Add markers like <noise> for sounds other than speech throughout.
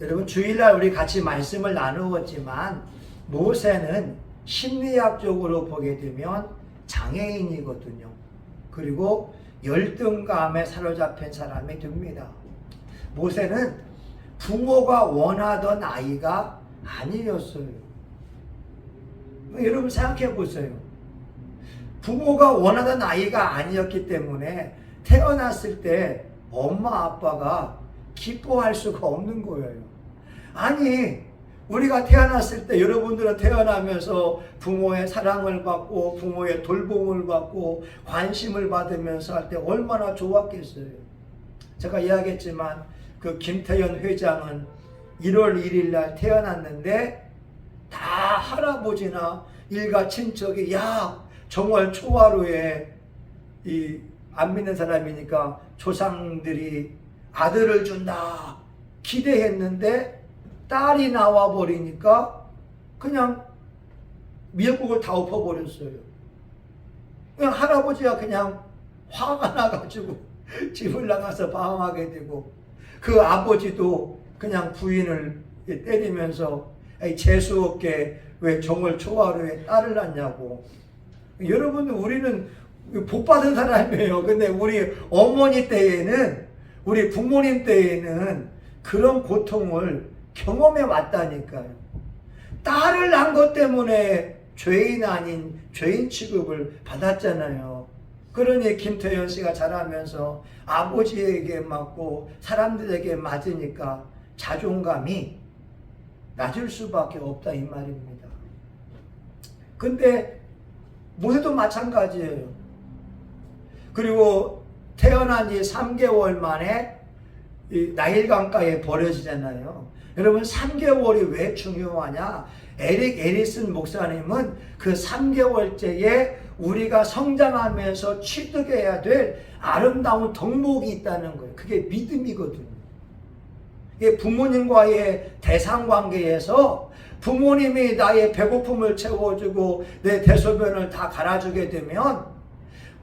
여러분 주일날 우리 같이 말씀을 나누었지만 모세는 심리학적으로 보게 되면 장애인이거든요. 그리고 열등감에 사로잡힌 사람이 됩니다. 모세는 부모가 원하던 아이가 아니었어요. 여러분 생각해 보세요. 부모가 원하던 아이가 아니었기 때문에 태어났을 때 엄마 아빠가 기뻐할 수가 없는 거예요. 아니, 우리가 태어났을 때 여러분들은 태어나면서 부모의 사랑을 받고 부모의 돌봄을 받고 관심을 받으면서 할 때 얼마나 좋았겠어요. 제가 이야기했지만 그 김태현 회장은 1월 1일 날 태어났는데 다 할아버지나 일가 친척이 야 정말 초하루에 이 안 믿는 사람이니까 조상들이 아들을 준다 기대했는데 딸이 나와 버리니까 그냥 미역국을 다 엎어 버렸어요. 그냥 할아버지가 그냥 화가 나가지고 <laughs> 집을 나가서 방황하게 되고 그 아버지도 그냥 부인을 때리면서 재수 없게 왜 정월 초하루에 딸을 낳냐고 여러분 우리는 복 받은 사람이에요. 근데 우리 어머니 때에는 우리 부모님 때에는 그런 고통을 경험해 왔다니까요. 딸을 낳은 것 때문에 죄인 아닌 죄인 취급을 받았잖아요. 그러니 김태현 씨가 자라면서 아버지에게 맞고 사람들에게 맞으니까 자존감이 낮을 수밖에 없다 이 말입니다. 근데 모세도 마찬가지예요. 그리고 태어난 지 3개월 만에 이 나일강가에 버려지잖아요. 여러분 3개월이 왜 중요하냐? 에릭 에리슨 목사님은 그 3개월째에 우리가 성장하면서 취득해야 될 아름다운 덕목이 있다는 거예요. 그게 믿음이거든요. 이게 부모님과의 대상 관계에서 부모님이 나의 배고픔을 채워주고 내 대소변을 다 갈아주게 되면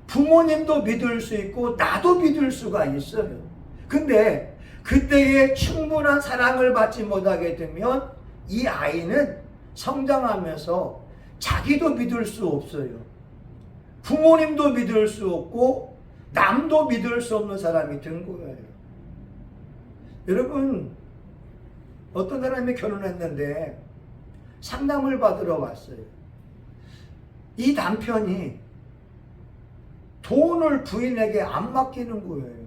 부모님도 믿을 수 있고 나도 믿을 수가 있어요. 근데 그때에 충분한 사랑을 받지 못하게 되면 이 아이는 성장하면서 자기도 믿을 수 없어요. 부모님도 믿을 수 없고 남도 믿을 수 없는 사람이 된 거예요. 여러분 어떤 사람이 결혼했는데 상담을 받으러 왔어요. 이 남편이 돈을 부인에게 안 맡기는 거예요.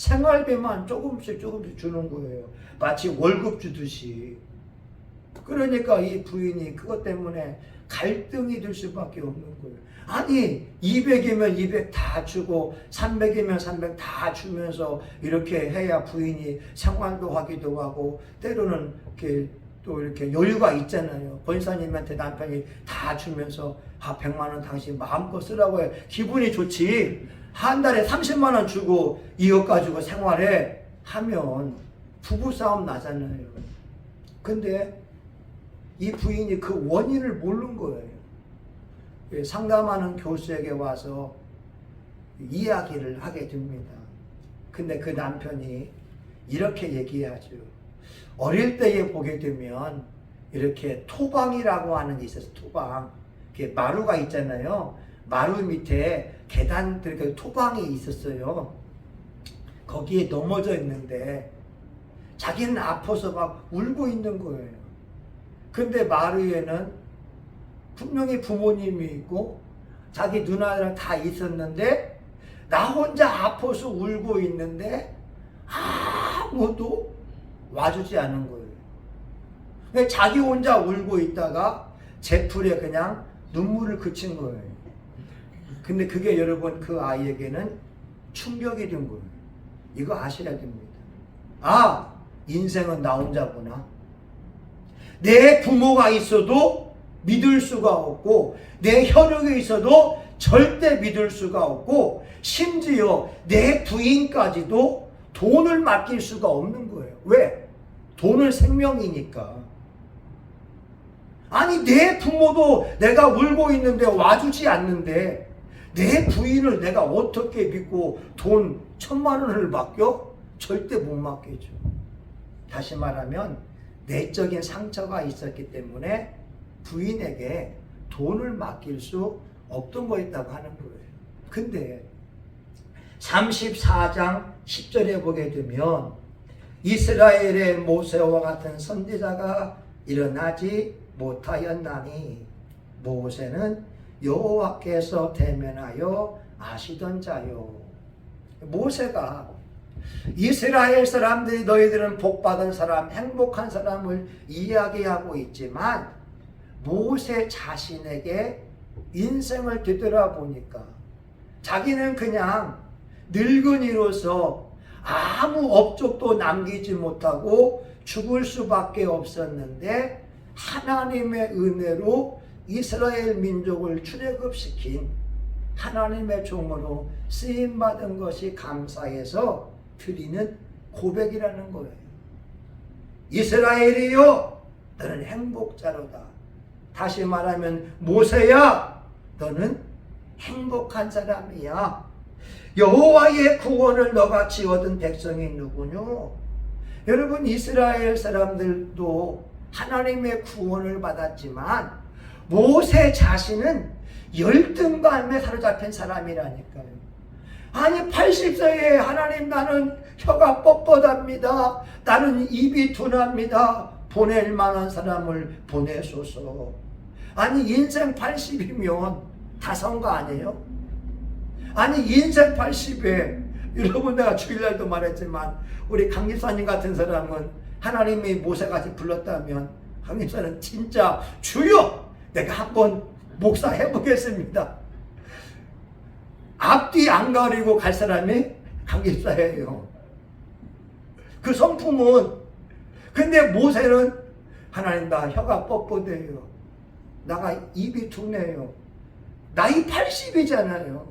생활비만 조금씩 조금씩 주는 거예요. 마치 월급 주듯이. 그러니까 이 부인이 그것 때문에 갈등이 될 수밖에 없는 거예요. 아니 200이면 200 다 주고 300이면 300 다 주면서 이렇게 해야 부인이 생활도 하기도 하고 때로는 이렇게 또 이렇게 여유가 있잖아요. 권사님한테 남편이 다 주면서 아 100만 원 당신 마음껏 쓰라고 해. 기분이 좋지. 한 달에 30만 원 주고 이것 가지고 생활해 하면 부부 싸움 나잖아요. 근데 이 부인이 그 원인을 모르는 거예요. 예, 상담하는 교수에게 와서 이야기를 하게 됩니다. 근데 그 남편이 이렇게 얘기하죠. 어릴 때에 보게 되면 이렇게 토방이라고 하는 게 있어서 토방. 마루가 있잖아요. 마루 밑에 계단들 그 토방이 있었어요. 거기에 넘어져 있는데 자기는 아파서 막 울고 있는 거예요. 근데 마루에는 분명히 부모님이 있고 자기 누나랑 다 있었는데 나 혼자 아파서 울고 있는데 아무도 와주지 않은 거예요. 자기 혼자 울고 있다가 제풀에 그냥 눈물을 그친 거예요. 근데 그게 여러분 그 아이에게는 충격이 된 거예요. 이거 아셔야 됩니다. 아, 인생은 나 혼자구나. 내 부모가 있어도 믿을 수가 없고, 내 혈육이 있어도 절대 믿을 수가 없고, 심지어 내 부인까지도 돈을 맡길 수가 없는 거예요. 왜? 돈은 생명이니까. 아니, 내 부모도 내가 울고 있는데 와주지 않는데, 내 부인을 내가 어떻게 믿고 돈 천만 원을 맡겨? 절대 못 맡겠죠. 다시 말하면 내적인 상처가 있었기 때문에 부인에게 돈을 맡길 수 없던 거였다고 하는 거예요. 근데 34장 10절에 보게 되면 이스라엘의 모세와 같은 선지자가 일어나지 못하였나니 모세는 여호와께서 대면하여 아시던 자요. 모세가 이스라엘 사람들이 너희들은 복받은 사람, 행복한 사람을 이야기하고 있지만 모세 자신에게 인생을 되돌아보니까 자기는 그냥 늙은이로서 아무 업적도 남기지 못하고 죽을 수밖에 없었는데 하나님의 은혜로 이스라엘 민족을 출애굽시킨 하나님의 종으로 쓰임 받은 것이 감사해서 드리는 고백이라는 거예요. 이스라엘이요, 너는 행복자로다. 다시 말하면 모세야, 너는 행복한 사람이야. 여호와의 구원을 너같이 얻은 백성이 누구뇨? 여러분 이스라엘 사람들도 하나님의 구원을 받았지만 모세 자신은 열등감에 사로잡힌 사람이라니까요. 아니 80세에 하나님 나는 혀가 뻣뻣합니다. 나는 입이 둔합니다. 보낼 만한 사람을 보내소서. 아니 인생 80이면 다 선 거 아니에요? 아니 인생 80에 여러분 내가 주일날도 말했지만 우리 강집사님 같은 사람은 하나님이 모세같이 불렀다면 강집사는 진짜 주여 내가 한번 목사 해 보겠습니다. 앞뒤 안 가리고 갈 사람이 강집사예요. 그 성품은 근데 모세는 하나님 나 혀가 뻣뻣해요. 나가 입이 둔해요. 나이 80이잖아요.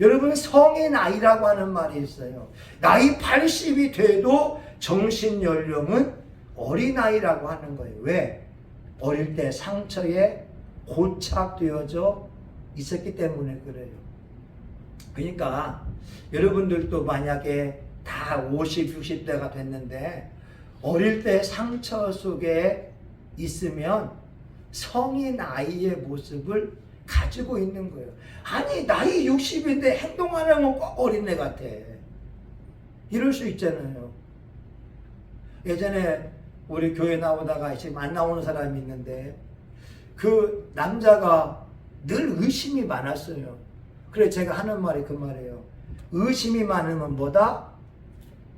여러분 성의 나이라고 하는 말이 있어요. 나이 80이 돼도 정신 연령은 어린아이라고 하는 거예요. 왜? 어릴 때 상처에 고착되어져 있었기 때문에 그래요. 그러니까 여러분들도 만약에 다 50, 60대가 됐는데 어릴 때 상처 속에 있으면 성인 아이의 모습을 가지고 있는 거예요. 아니 나이 60인데 행동하는 건꼭 어린애 같아. 이럴 수 있잖아요. 예전에 우리 교회 나오다가 지금 안 나오는 사람이 있는데 그 남자가 늘 의심이 많았어요. 그래 제가 하는 말이 그 말이에요. 의심이 많으면 뭐다?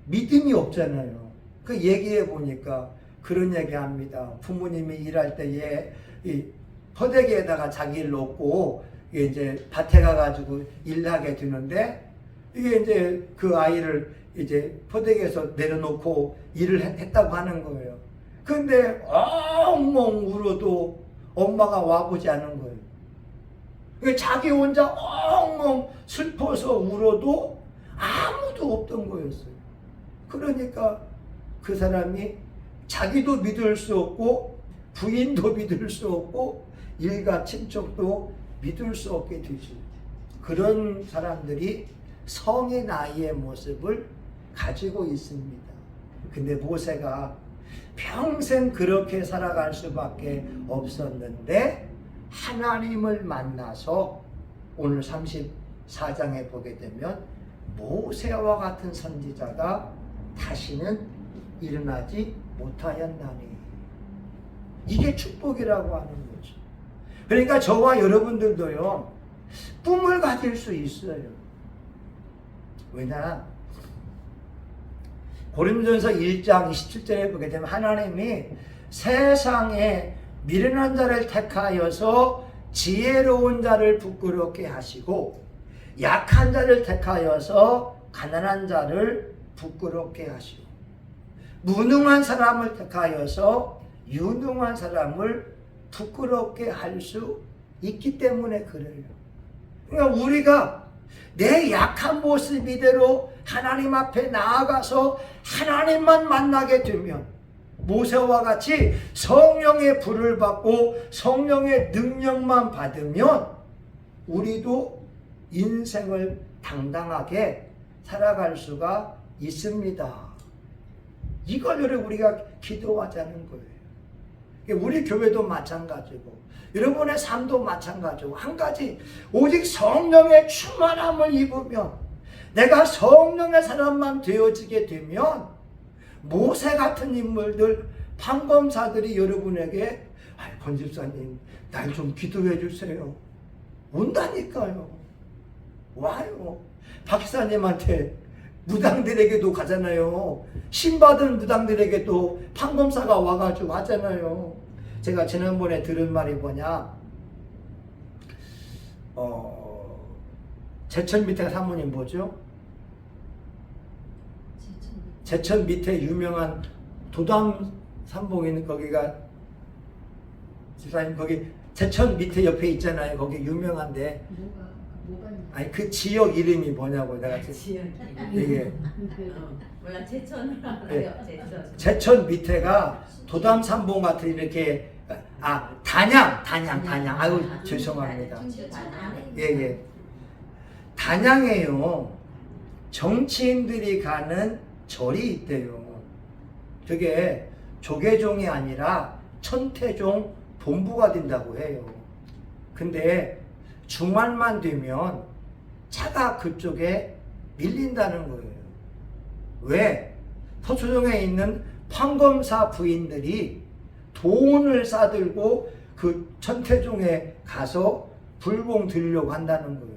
믿음이 없잖아요. 그 얘기해 보니까 그런 얘기 합니다. 부모님이 일할 때에 이 퍼대기에다가 자기를 놓고 이제 밭에 가가지고 일하게 되는데 이게 이제 그 아이를 이제 포대기에서 내려놓고 일을 했- 했다고 하는 거예요. 근데 엉엉 울어도 엄마가 와보지 않은 거예요. 그러니까 자기 혼자 엉엉 슬퍼서 울어도 아무도 없던 거였어요. 그러니까 그 사람이 자기도 믿을 수 없고 부인도 <laughs> 믿을 수 없고 일가 친척도 믿을 수 없게 되지. 그런 사람들이 성의 나이의 모습을 가지고 있습니다. 근데 모세가 평생 그렇게 살아갈 수밖에 없었는데 하나님을 만나서 오늘 34장에 보게 되면 모세와 같은 선지자가 다시는 일어나지 못하였나니 이게 축복이라고 하는 거죠. 그러니까 저와 여러분들도요 꿈을 가질 수 있어요. 왜냐? 고린도전서 1장 27절에 보게 되면 하나님이 세상에 미련한 자를 택하여서 지혜로운 자를 부끄럽게 하시고 약한 자를 택하여서 가난한 자를 부끄럽게 하시고 무능한 사람을 택하여서 유능한 사람을 부끄럽게 할 수 있기 때문에 그래요. 그러니까 우리가 내 약한 모습 이대로 하나님 앞에 나아가서 하나님만 만나게 되면 모세와 같이 성령의 불을 받고 성령의 능력만 받으면 우리도 인생을 당당하게 살아갈 수가 있습니다. 이걸 우리가 기도하자는 거예요. 우리 교회도 마찬가지고 여러분의 삶도 마찬가지고 한 가지 오직 성령의 충만함을 입으면 내가 성령의 사람만 되어지게 되면 모세 같은 인물들 판검사들이 여러분에게 권집사님 날 좀 기도해 주세요 온다니까요 와요 박사님한테 무당들에게도 가잖아요. 신받은 무당들에게도 판검사가 와가지고 하잖아요. 제가 지난번에 들은 말이 뭐냐. 어, 제천 밑에 사모님 뭐죠? 제천 밑에 유명한 도담 삼봉 있는 거기가 집사님 거기 제천 밑에 옆에 있잖아요. 거기 유명한데. 뭐가 뭐가 있는 아니 그 지역 이름이 뭐냐고 내가 지금 지연. 이게 어, 몰라 제천 네. 제천. 제천 밑에가 도담 삼봉 같은 이렇게 아 단양 단양 단양. 아유 죄송합니다. 예예. 단양에요. 정치인들이 가는 절이 있대요 그게 조계종이 아니라 천태종 본부가 된다고 해요 근데 주말만 되면 차가 그쪽에 밀린다는 거예요 왜? 서초동에 있는 판검사 부인들이 돈을 싸들고 그 천태종에 가서 불봉 들려고 한다는 거예요.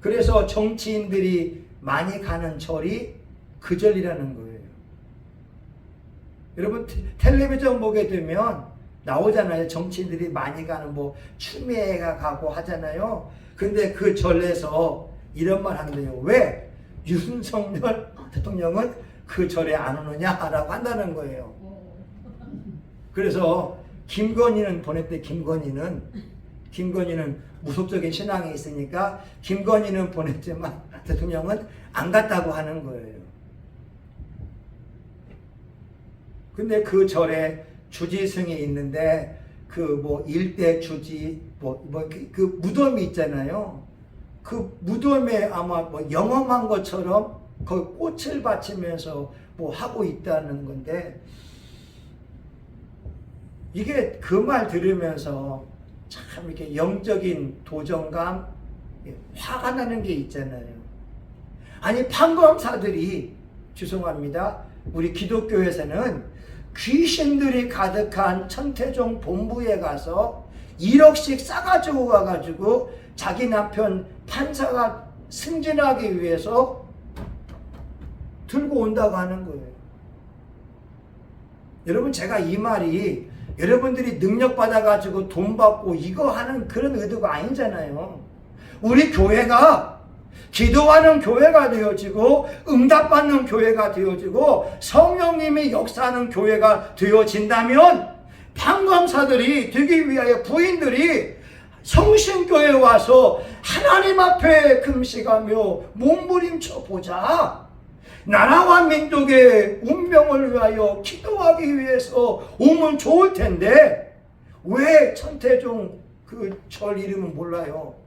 그래서 정치인들이 많이 가는 절이 그 절이라는 거예요. 여러분 테- 텔레비전 보게 되면 나오잖아요. 정치인들이 많이 가는 뭐 추미애가 가고 하잖아요. 근데 그 절에서 이런 말 한대요. 왜 윤석열 대통령은 그 절에 안 오느냐라고 한다는 거예요. 그래서 김건희는 보냈대. 김건희는 김건희는 무속적인 신앙이 있으니까 김건희는 보냈지만 대통령은 안 갔다고 하는 거예요. 근데 그 절에 주지승이 있는데 그 뭐 일대 주지 뭐뭐그 그 무덤이 있잖아요. 그 무덤에 아마 뭐 영험한 것처럼 그 꽃을 바치면서 뭐 하고 있다는 건데 이게 그 말 들으면서 참 이렇게 영적인 도전감, 예, 화가 나는 게 있잖아요. 아니 판검사들이 죄송합니다. 우리 기독교에서는 귀신들이 가득한 천태종 본부에 가서 1억씩 싸가지고 가가지고 자기 남편 판사가 승진하기 위해서 들고 온다고 하는 거예요. 여러분 제가 이 말이 여러분들이 능력 받아가지고 돈 받고 이거 하는 그런 의도가 아니잖아요. 우리 교회가 기도하는 교회가 되어지고 응답받는 교회가 되어지고 성령님이 역사하는 교회가 되어진다면 판검사들이 되기 위하여 부인들이 성신교회에 와서 하나님 앞에 금식하며 몸부림쳐 보자. 나라와 민족의 운명을 위하여 기도하기 위해서 오면 좋을 텐데 왜 천태종 그 절 이름은 몰라요.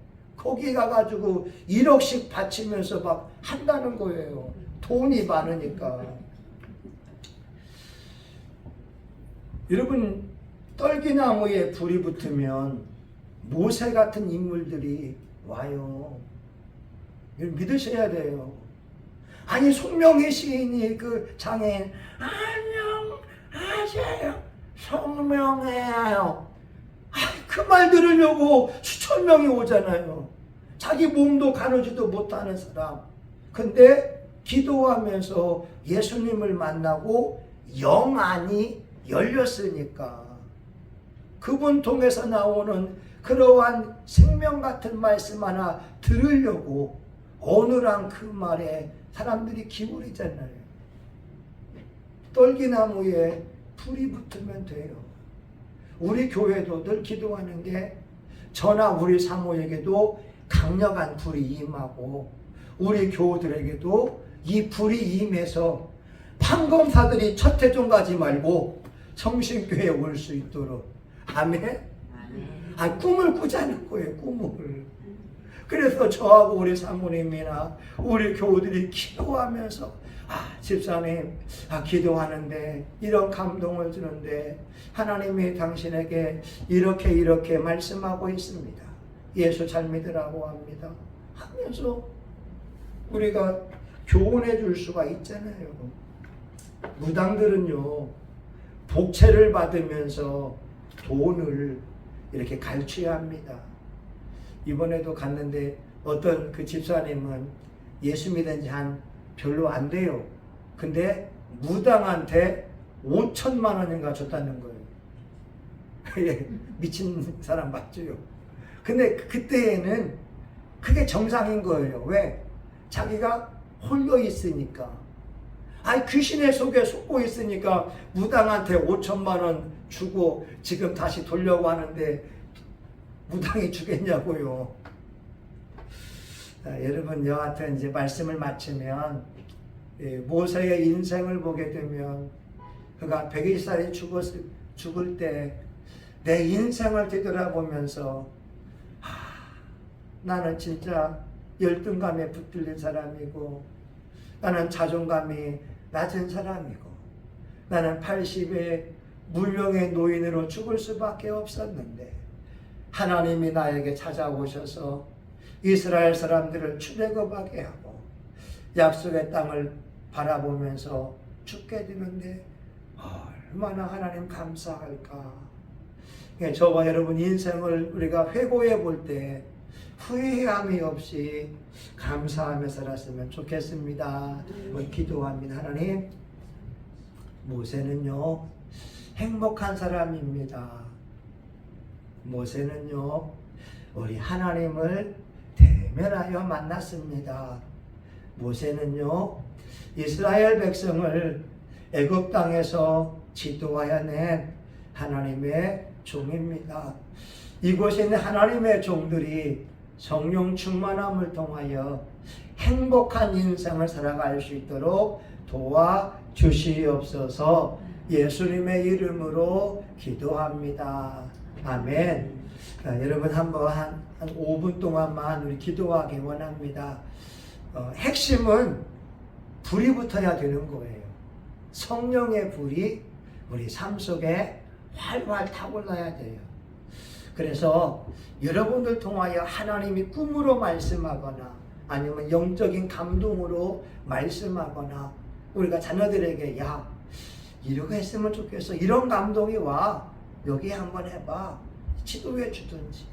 거기 가가지고 1억씩 바치면서 막 한다는 거예요. 돈이 많으니까. 여러분 떨기나무에 불이 붙으면 모세 같은 인물들이 와요. 믿으셔야 돼요. 아니 송명희 시인이 그 장애인 안녕하세요 송명해요. 그말 들으려고 수천 명이 오잖아요. 자기 몸도 가누지도 못하는 사람. 근데 기도하면서 예수님을 만나고 영안이 열렸으니까 그분 통해서 나오는 그러한 생명 같은 말씀 하나 들으려고 어느랑 그 말에 사람들이 기울이잖아요. 떨기나무에 불이 붙으면 돼요. 우리 교회도 늘 기도하는 게 저나 우리 사모에게도 강력한 불이 임하고 우리 교우들에게도 이 불이 임해서 판검사들이 첫해종 가지 말고 성신교회에 올 수 있도록 아멘. 아 꿈을 꾸자는 거예요 꿈을. 그래서 저하고 우리 사모님이나 우리 교우들이 기도하면서 아, 집사님, 아, 기도하는데 이런 감동을 주는데 하나님이 당신에게 이렇게 이렇게 말씀하고 있습니다. 예수 잘 믿으라고 합니다. 하면서 우리가 교훈해 줄 수가 있잖아요. 무당들은요, 복채를 받으면서 돈을 이렇게 갈취해야 합니다. 이번에도 갔는데 어떤 그 집사님은 예수 믿은 지 한 별로 안 돼요. 근데 무당한테 5천만 원인가 줬다는 거예요. <laughs> 예, 미친 사람 맞죠? 근데 그때에는 그게 정상인 거예요. 왜? 자기가 홀려 있으니까. 아니 귀신의 속에 속고 있으니까 무당한테 5천만 원 주고 지금 다시 돌려고 하는데 무당이 주겠냐고요. 자, 여러분 여하튼 이제 말씀을 마치면 예, 모세의 인생을 보게 되면 그가 100일살이 죽었을, 죽을 때 내 인생을 되돌아보면서 하, 나는 진짜 열등감에 붙들린 사람이고 나는 자존감이 낮은 사람이고 나는 80에 물령의 노인으로 죽을 수밖에 없었는데 하나님이 나에게 찾아오셔서 이스라엘 사람들을 출애굽하게 하고 약속의 땅을 바라보면서 죽게 되는데 얼마나 하나님 감사할까. 예, 저와 여러분 인생을 우리가 회고해 볼 때 후회함이 없이 감사하며 살았으면 좋겠습니다. 한번 기도합니다. 하나님, 모세는요, 행복한 사람입니다. 모세는요, 우리 하나님을 대면하여 만났습니다. 모세는요, 이스라엘 백성을 애굽 땅에서 지도하여 낸 하나님의 종입니다. 이곳에 있는 하나님의 종들이 성령 충만함을 통하여 행복한 인생을 살아갈 수 있도록 도와 주시옵소서 예수님의 이름으로 기도합니다. 아멘. 자, 여러분 한번 한, 한 5분 동안만 우리 기도하기 원합니다. 어, 핵심은 불이 붙어야 되는 거예요. 성령의 불이 우리 삶 속에 활활 타올라야 돼요. 그래서 여러분들 통하여 하나님이 꿈으로 말씀하거나 아니면 영적인 감동으로 말씀하거나 우리가 자녀들에게 야 이렇게 했으면 좋겠어. 이런 감동이 와. 여기 한번 해봐. 지도해 주든지.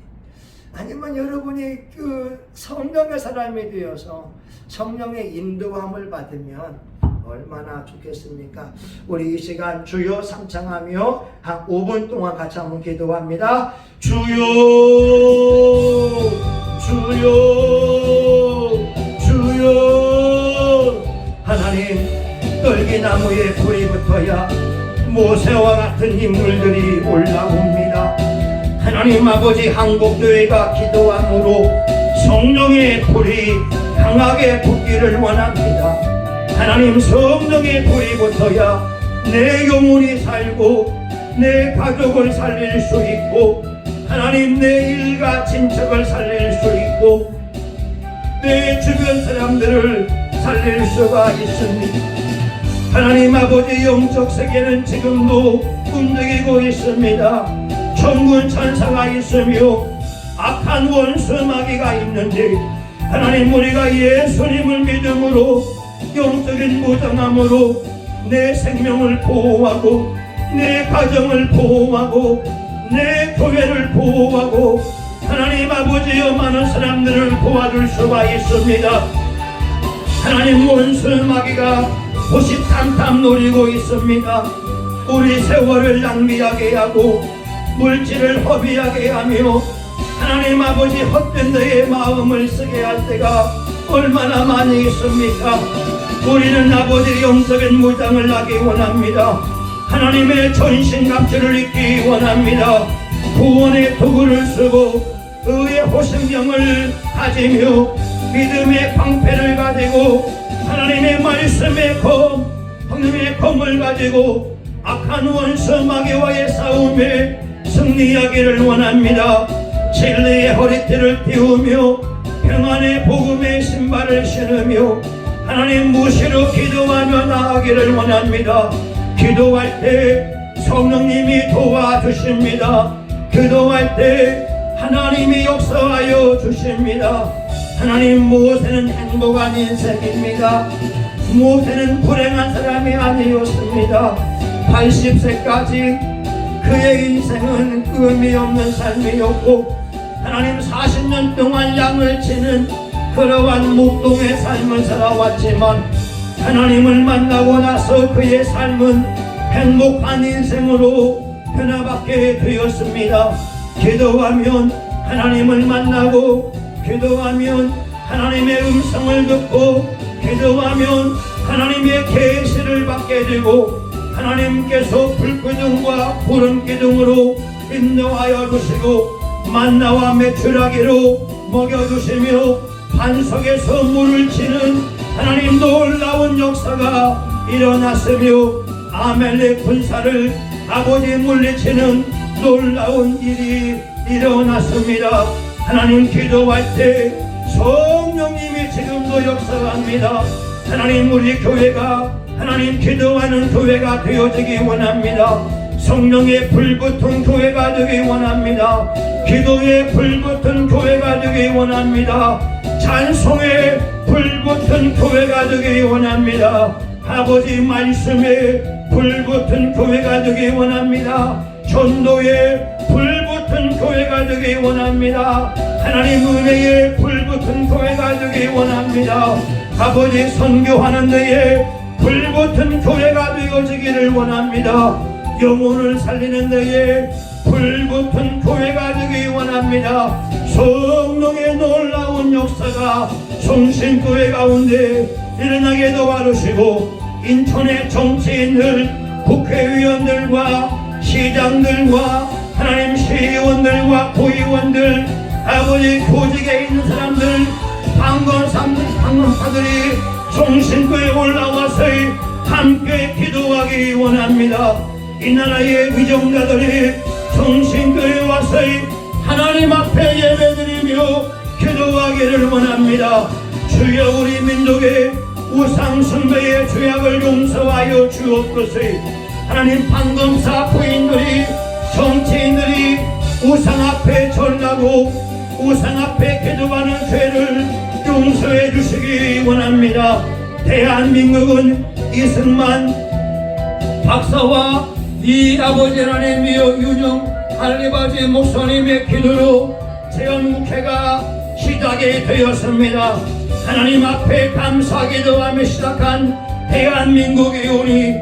아니면 여러분이 그 성령의 사람이 되어서 성령의 인도함을 받으면 얼마나 좋겠습니까? 우리 이 시간 주여 삼창하며 한 5분 동안 같이 한번 기도합니다. 주여, 주여, 주여. 하나님, 떨기나무에 불이 붙어야 모세와 같은 인물들이 올라옵니다. 하나님 아버지 한국교회가 기도함으로 성령의 불이 강하게 붙기를 원합니다. 하나님 성령의 불이 붙어야 내 영혼이 살고 내 가족을 살릴 수 있고 하나님 내 일가 친척을 살릴 수 있고 내 주변 사람들을 살릴 수가 있습니다. 하나님 아버지 영적 세계는 지금도 움직이고 있습니다. 천군 천사가 있으며 악한 원수 마귀가 있는데 하나님 우리가 예수님을 믿음으로 영적인 무장함으로 내 생명을 보호하고 내 가정을 보호하고 내 교회를 보호하고 하나님 아버지여 많은 사람들을 도와줄 수가 있습니다. 하나님 원수 마귀가 호시탐탐 노리고 있습니다. 우리 세월을 낭비하게 하고 물질을 허비하게 하며 하나님 아버지 헛된 너의 마음을 쓰게 할 때가 얼마나 많이 있습니까? 우리는 아버지 영적인 무장을 하기 원합니다. 하나님의 전신갑주를 입기 원합니다. 구원의 도구를 쓰고 의의 호심경을 가지며 믿음의 방패를 가지고 하나님의 말씀의 검, 하나님의 검을 가지고 악한 원수 마귀와의 싸움에 승리하기를 원합니다. 진리의 허리띠를 띄우며 평안의 복음의 신발을 신으며 하나님 무시로 기도하며 나아가기를 원합니다. 기도할 때 성령님이 도와주십니다. 기도할 때 하나님이 역사하여 주십니다. 하나님 모세는 행복한 인생입니다. 모세는 불행한 사람이 아니었습니다. 80세까지 그의 인생은 의미 없는 삶이었고 하나님 40년 동안 양을 치는 그러한 목동의 삶을 살아왔지만 하나님을 만나고 나서 그의 삶은 행복한 인생으로 변화받게 되었습니다. 기도하면 하나님을 만나고 기도하면 하나님의 음성을 듣고 기도하면 하나님의 계시를 받게 되고 하나님께서 불기둥과 구름 기둥으로 인도하여 주시고 만나와 메추라기로 먹여주시며 반석에서 물을 치는 하나님 놀라운 역사가 일어났으며 아멜렉 군사를 아버지 물리치는 놀라운 일이 일어났습니다. 하나님 기도할 때 성령님이 지금도 역사합니다. 하나님 우리 교회가 하나님 기도하는 교회가 되어지기 원합니다. 성령의 불붙은 교회가 되기 원합니다. 기도에 불붙은 교회가 되기 원합니다. 찬송에 불붙은 교회가 되기 원합니다. 아버지 말씀에 불붙은 교회가 되기 원합니다. 전도에 불붙은 교회가 되기 원합니다. 하나님 은혜에 불붙은 교회가 되기 원합니다. 아버지 선교하는 데에 불붙은 교회가 되어지기를 원합니다. 영혼을 살리는 데에 불붙은 교회가 되기 원합니다. 성령의 놀라운 역사가 성신교회 가운데 일어나게 도와주시고 인천의 정치인들, 국회의원들과 시장들과 하나님 시의원들과 고의원들 아버지 교직에 있는 사람들 방건사들 방건사들이 성신교에 올라와서 함께 기도하기 원합니다. 이 나라의 위정자들이 성신교에 와서 하나님 앞에 예배드리며 기도하기를 원합니다. 주여 우리 민족의 우상 숭배의 죄악을 용서하여 주옵소서. 하나님 방검사 부인들이 정치인들이 우상 앞에 절나고 우상 앞에 기도하는 죄를 용서해 주시기 원합니다. 대한민국은 이승만 박사와 이 아버지 하나님이여 유정 할리바지 목사님의 기도로 재헌국회가 시작이 되었습니다. 하나님 앞에 감사 기도하며 시작한 대한민국의 운이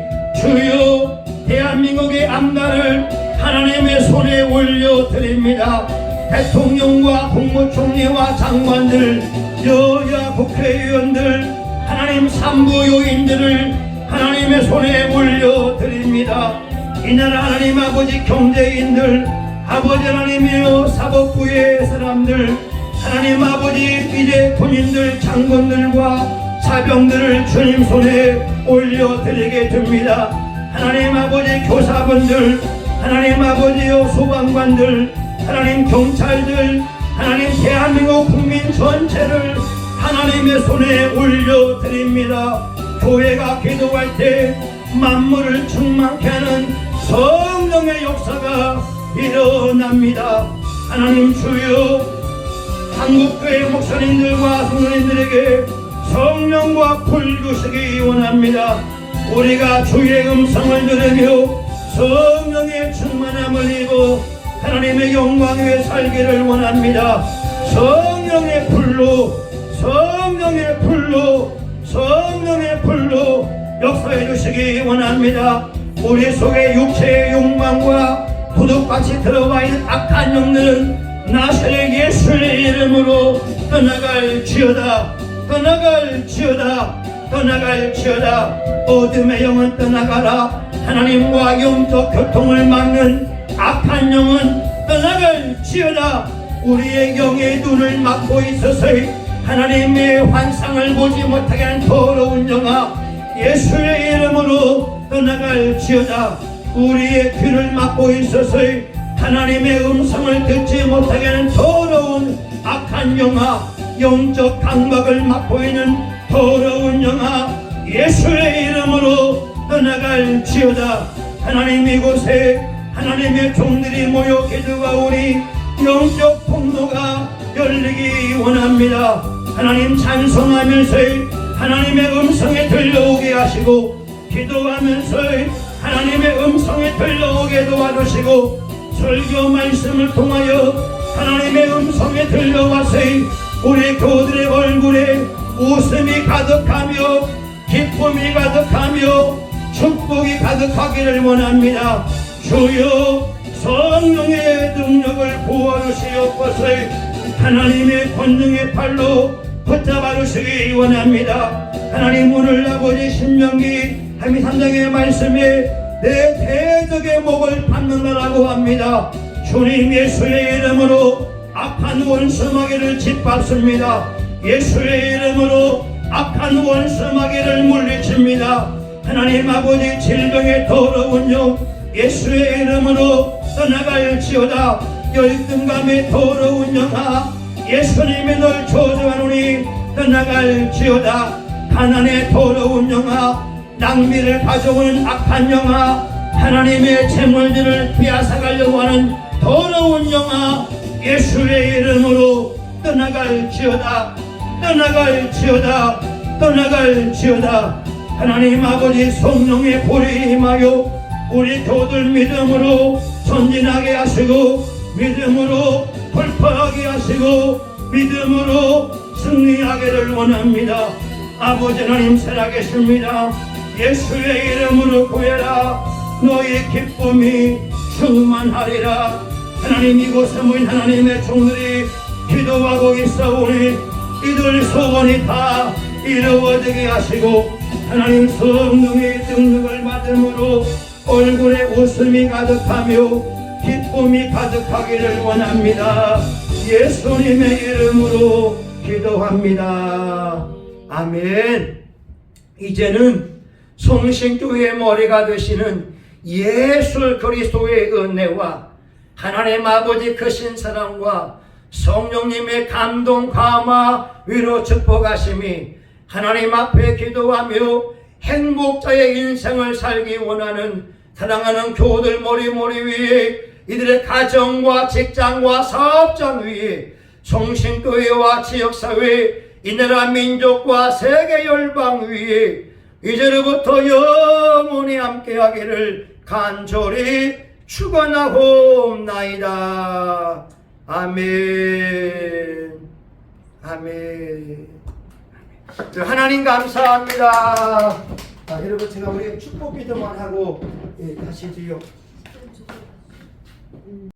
주여 대한민국의 앞날을 하나님의 손에 올려드립니다. 대통령과 국무총리와 장관들 여야 국회의원들 하나님 산부요인들을 하나님의 손에 올려드립니다. 이 나라 하나님 아버지 경제인들 아버지 하나님이여 사법부의 사람들 하나님 아버지 이제 군인들 장군들과 사병들을 주님 손에 올려드리게 됩니다. 하나님 아버지 교사분들 하나님 아버지여 소방관들 하나님 경찰들 하나님 대한민국 국민 전체를 하나님의 손에 올려드립니다. 교회가 기도할 때 만물을 충만케 하는 성령의 역사가 일어납니다. 하나님 주여 한국교회 목사님들과 성도님들에게 성령과 불 주시기 원합니다. 우리가 주의 음성을 들으며 성령의 충만함을 입어 하나님의 영광 위에 살기를 원합니다. 성령의 불로 성령의 불로 성령의 불로 역사해 주시기 원합니다. 우리 속에 육체의 욕망과 도둑같이 들어와 있는 악한 영들은 나사렛 예수의 이름으로 떠나갈 지어다 떠나갈 지어다 떠나갈 지어다. 어둠의 영은 떠나가라. 하나님과 영적 교통을 막는 악한 영은 떠나갈 지어다. 우리의 영의 눈을 막고 있어서 하나님의 환상을 보지 못하게 하는 더러운 영아 예수의 이름으로 떠나갈 지어다 우리의 귀를 막고 있어서 하나님의 음성을 듣지 못하게 하는 더러운 악한 영아 영적 강박을 막고 있는 더러운 영아 예수의 이름으로 떠나갈지어다. 하나님 이곳에 하나님의 종들이 모여 기도하오니 영적 통로가 열리기 원합니다. 하나님 찬송하면서 하나님의 음성에 들려오게 하시고 기도하면서 하나님의 음성에 들려오게 도와주시고 설교 말씀을 통하여 하나님의 음성에 들려와서 우리 교들의 얼굴에 웃음이 가득하며 기쁨이 가득하며 축복이 가득하기를 원합니다. 주여 성령의 능력을 부어주시옵소서. 하나님의 권능의 팔로 붙잡아 주시기 원합니다. 하나님 오늘 아버지 신명기 33장의 말씀에 내 대적의 목을 받는다라고 합니다. 주님 예수의 이름으로 악한 원수마귀를 짓밟습니다. 예수의 이름으로 악한 원수마귀를 물리칩니다. 하나님 아버지 질병의 더러운 영 예수의 이름으로 떠나갈지어다. 열등감의 더러운 영아 예수님의 널 조정하노니 떠나갈지어다. 가난의 더러운 영아 낭비를 가져오는 악한 영아 하나님의 재물들을 빼앗아가려고 하는 더러운 영아 예수의 이름으로 떠나갈 지어다 떠나갈 지어다 떠나갈 지어다. 하나님 아버지 성령의 불이 임하여 우리 교들 믿음으로 전진하게 하시고 믿음으로 돌파하게 하시고 믿음으로 승리하기를 원합니다. 아버지 하나님 살아계십니다 예수의 이름으로 구해라. 너의 기쁨이 충만하리라. 하나님 이곳에 모인 하나님의 종들이 기도하고 있사오니 이들 소원이 다 이루어지게 하시고 하나님 성령의 능력을 받음으로 얼굴에 웃음이 가득하며 기쁨이 가득하기를 원합니다. 예수님의 이름으로 기도합니다. 아멘. 이제는 성신교회의 머리가 되시는 예수 그리스도의 은혜와 하나님 아버지 크신 사랑과 성령님의 감동 감화 위로 축복하심이 하나님 앞에 기도하며 행복자의 인생을 살기 원하는 사랑하는 교우들 머리머리 위에 이들의 가정과 직장과 사업장 위에 성신교회와 지역사회 이 나라 민족과 세계 열방 위에 이제로부터 영원히 함께하기를 간절히 축원하옵나이다. 아멘. 아멘. 네, 하나님 감사합니다. 아, 여러분 제가 우리 축복 기도만 하고 예, 다시 드려.